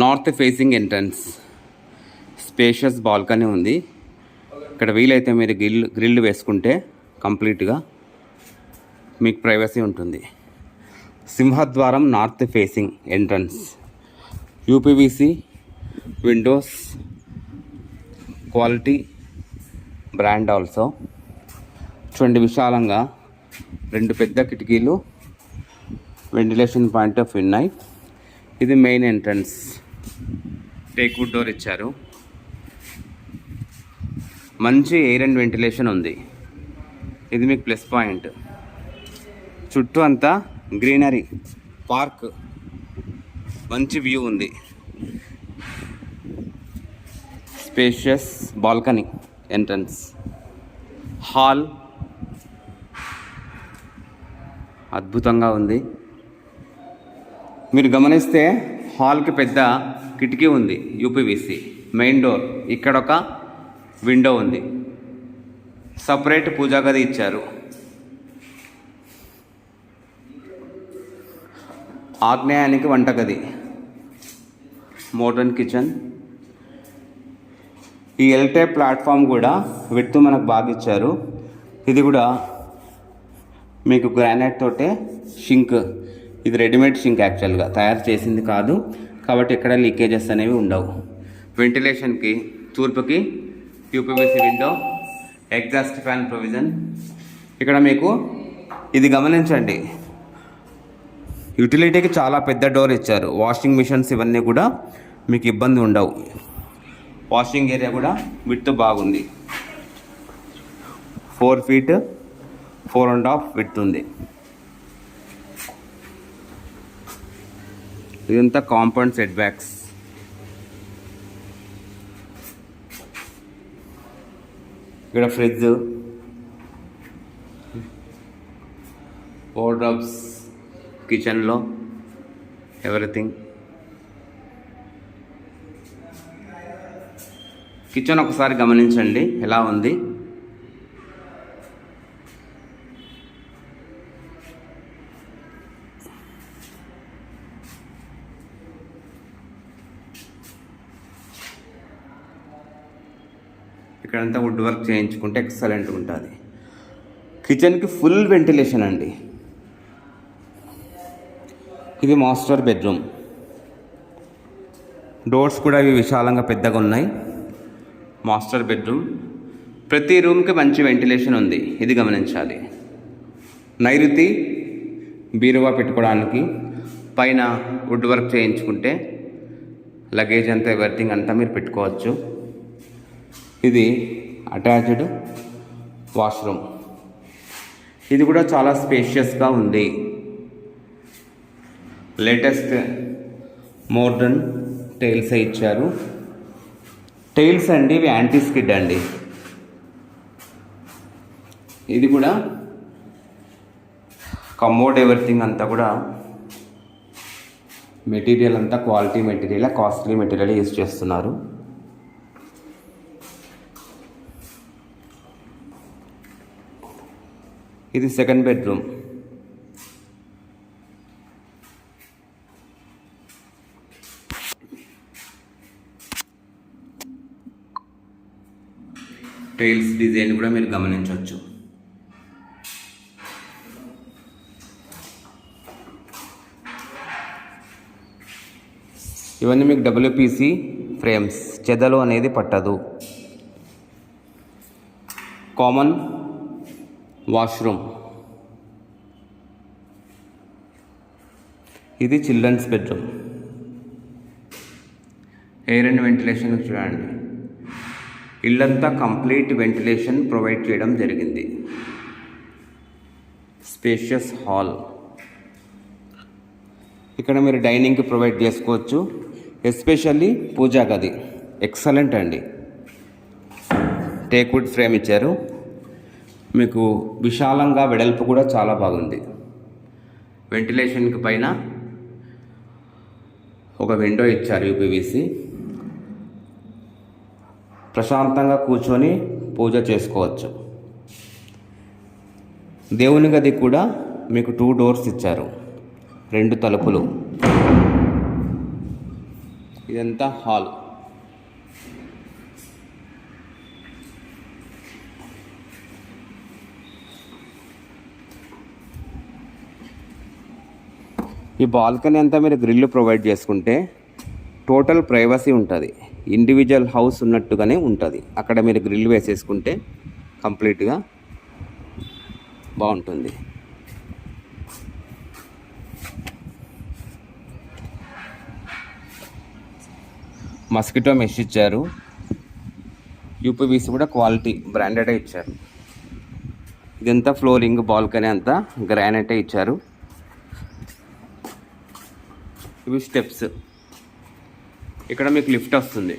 North facing entrance. Spacious balcony ఉంది. ఇక్కడ వీలైతే మీరు గ్రిల్ గ్రిల్ వేసుకుంటే కంప్లీట్గా మీకు ప్రైవసీ ఉంటుంది. సింహద్వారం north facing entrance. UPVC windows quality brand also. చూడండి విశాలంగా రెండు పెద్ద కిటికీలు వెంటిలేషన్ పాయింట్ ఆఫ్ ఉన్నాయి. ఇది main entrance. Teak wood door ఇచ్చారు. మంచి ఎయిర్ అండ్ వెంటిలేషన్ ఉంది. ఇది మీకు ప్లస్ పాయింట్ చుట్టూ అంతా గ్రీనరీ పార్క్ మంచి వ్యూ ఉంది. స్పేషియస్ బాల్కనీ ఎంట్రన్స్ హాల్ అద్భుతంగా ఉంది. మీరు గమనిస్తే హాల్కి పెద్ద కిటికీ ఉంది యూపీవీసీ. మెయిన్ డోర్ ఇక్కడ ఒక విండో ఉంది. సపరేట్ పూజా గది ఇచ్చారు. ఆగ్నేయానికి వంటగది మోడర్న్ కిచెన్. ఈ ఎల్టే ప్లాట్ఫామ్ కూడా విడుతూ మనకు బాగా ఇచ్చారు. ఇది కూడా మీకు గ్రానైట్ తోటే షింక్. ఇది రెడీమేడ్ షింక్ యాక్చువల్గా. తయారు చేసింది కాదు. కాబట్టి ఎక్కడ లీకేజెస్ అనేవి ఉండవు. వెంటిలేషన్కి తూర్పుకి UPVC window exhaust fan provision ఇక్కడ మీకు ఇది గమనించండి. యూటిలిటీకి చాలా పెద్ద డోర్ ఇచ్చారు. వాషింగ్ మిషన్స్ ఇవన్నీ కూడా మీకు ఇబ్బంది ఉండవు. వాషింగ్ ఏరియా కూడా విత్ బాగుంది. Four feet four and half with ఉంది. ఇదంతా కాంపౌండ్ సెట్ బ్యాక్స్ ఇక్కడ ఫ్రిడ్జ్. వార్డ్రోబ్స్ కిచెన్లో. ఎవ్రీథింగ్. కిచెన్ ఒకసారి గమనించండి ఎలా ఉంది. ఇక్కడంతా వుడ్ వర్క్ చేయించుకుంటే ఎక్సలెంట్ ఉంటుంది. కిచెన్కి ఫుల్ వెంటిలేషన్ అండి. ఇది మాస్టర్ బెడ్రూమ్ డోర్స్ కూడా ఇవి విశాలంగా పెద్దగా ఉన్నాయి. మాస్టర్ బెడ్రూమ్ ప్రతి రూమ్కి మంచి వెంటిలేషన్ ఉంది. ఇది గమనించాలి. నైరుతి బీరువా పెట్టుకోవడానికి. పైన వుడ్ వర్క్ చేయించుకుంటే లగేజ్ అంతా ఎవ్రీథింగ్ అంతా మీరు పెట్టుకోవచ్చు. ఇది అటాచ్డ్ వాష్రూమ్. ఇది కూడా చాలా స్పేషియస్గా ఉంది. లేటెస్ట్ మోడర్న్ టైల్స్ ఇచ్చారు. టైల్స్ అండి ఇవి యాంటీ స్కిడ్ అండి. ఇది కూడా కమోడ్ ఎవ్రీథింగ్ అంతా కూడా మెటీరియల్ అంతా quality material costly material use చేస్తున్నారు. ఇది సెకండ్ బెడ్రూమ్ టైల్స్ డిజైన్ కూడా మీరు గమనించవచ్చు. ఇవన్నీ మీకు డబ్ల్యూపీసీ ఫ్రేమ్స్ చెదలు అనేది పట్టదు. Common washroom. ఇది children's bedroom. Air and ventilation చూడండి. ఇల్లంతా కంప్లీట్ వెంటిలేషన్ ప్రొవైడ్ చేయడం జరిగింది. Spacious hall. ఇక్కడ మీరు డైనింగ్కి ప్రొవైడ్ చేసుకోవచ్చు. ఎస్పెషల్లీ పూజా గది. ఎక్సలెంట్ అండి. టేక్వుడ్ ఫ్రేమ్ ఇచ్చారు. మీకు విశాలంగా వెడల్పు కూడా చాలా బాగుంది. వెంటిలేషన్కి పైన ఒక విండో ఇచ్చారు యూపీవీసీ. ప్రశాంతంగా కూర్చొని పూజ చేసుకోవచ్చు. దేవుని గది కూడా మీకు టూ డోర్స్ ఇచ్చారు. రెండు తలుపులు. ఇదంతా హాల్. ఈ బాల్కనీ అంతా మీరు గ్రిల్ ప్రొవైడ్ చేసుకుంటే టోటల్ ప్రైవసీ ఉంటుంది. ఇండివిజువల్ హౌస్ ఉన్నట్టుగానే ఉంటుంది. అక్కడ మీరు గ్రిల్ వేసేసుకుంటే కంప్లీట్గా బాగుంటుంది. మస్కిటో మెష్ ఇచ్చారు. యూపీవీసీ కూడా క్వాలిటీ బ్రాండెడే ఇచ్చారు. ఇదంతా ఫ్లోరింగ్ బాల్కనీ అంతా గ్రానైటే ఇచ్చారు. ఇవి స్టెప్స్ ఇక్కడ మీకు లిఫ్ట్ వస్తుంది.